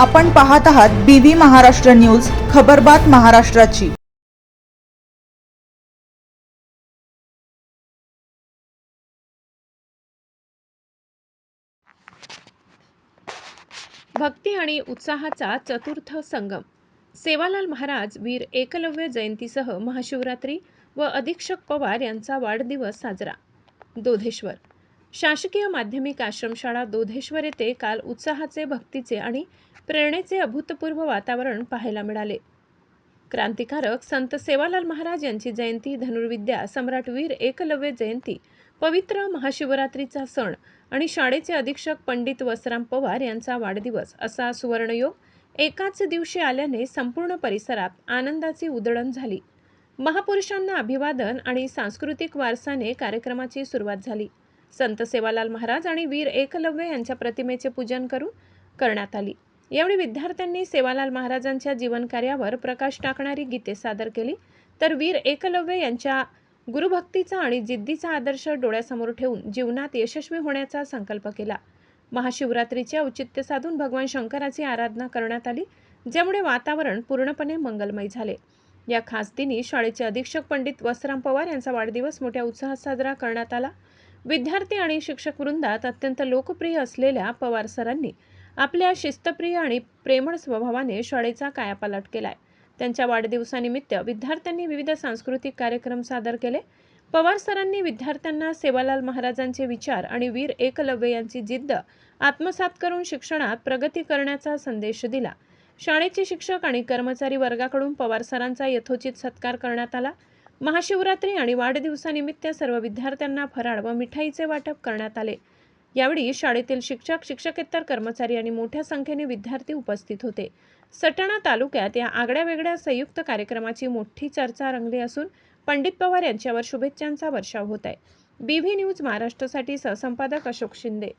आपण पाहत आहात बीव्ही महाराष्ट्र न्यूज खबरबात महाराष्ट्राची. भक्ती आणि उत्साहाचा चतुर्थ संगम. सेवालाल महाराज वीर एकलव्य जयंतीसह महाशिवरात्री व अधीक्षक पवार यांचा वाढदिवस साजरा. दोधेश्वर शासकीय माध्यमिक आश्रमशाळा दोधेश्वर येथे काल उत्साहाचे भक्तीचे आणि प्रेरणेचे अभूतपूर्व वातावरण पाहायला मिळाले. क्रांतिकारक संत सेवालाल महाराज यांची जयंती धनुर्विद्या सम्राट वीर एकलव्य जयंती पवित्र महाशिवरात्रीचा सण आणि शाळेचे अधीक्षक पंडित वसराम पवार यांचा वाढदिवस असा सुवर्णयोग एकाच दिवशी आल्याने संपूर्ण परिसरात आनंदाची उधळण झाली. महापुरुषांना अभिवादन आणि सांस्कृतिक वारसाने कार्यक्रमाची सुरुवात झाली. संत सेवालाल महाराज आणि वीर एकलव्य यांच्या प्रतिमेचे पूजन करून करण्यात आली. यावेळी विद्यार्थ्यांनी सेवालाल महाराजांच्या जीवनकार्यावर प्रकाश टाकणारी गीते सादर केली. तर वीर एकलव्य यांच्या गुरुभक्तीचा आणि जिद्दीचा आदर्श डोळ्यासमोर ठेवून जीवनात यशस्वी होण्याचा संकल्प केला. महाशिवरात्रीचे औचित्य साधून भगवान शंकराची आराधना करण्यात आली ज्यामुळे वातावरण पूर्णपणे मंगलमय झाले. या खास दिनी शाळेचे अधीक्षक पंडित वसराम पवार यांचा वाढदिवस मोठ्या उत्साहात साजरा करण्यात आला. विद्यार्थी आणि शिक्षक वृंदात अत्यंत लोकप्रिय असलेल्या पवार सरांनी आपल्या शिस्तप्रिय आणि प्रेमळ स्वभावाने शाळेचा कायापालट केलाय. त्यांच्या वाढदिवसानिमित्त विद्यार्थ्यांनी विविध सांस्कृतिक कार्यक्रम सादर केले. पवार सरांनी विद्यार्थ्यांना सेवालाल महाराजांचे विचार आणि वीर एकलव्य यांची जिद्द आत्मसात करून शिक्षणात प्रगती करण्याचा संदेश दिला. शाळेचे शिक्षक आणि कर्मचारी वर्गाकडून पवार सरांचा यथोचित सत्कार करण्यात आला. महाशिवरात्री आणि वाढदिवसानिमित्त सर्व विद्यार्थ्यांना फराळ व मिठाईचे वाटप करण्यात आले. यावेळी शाळेतील शिक्षक शिक्षकेतर कर्मचारी आणि मोठ्या संख्येने विद्यार्थी उपस्थित होते. सटाणा तालुक्यात या आगळ्या वेगळ्या संयुक्त कार्यक्रमाची मोठी चर्चा रंगली असून पंडित पवार यांच्यावर शुभेच्छांचा वर्षाव होत आहे. बी व्ही न्यूज महाराष्ट्रासाठी सहसंपादक अशोक शिंदे.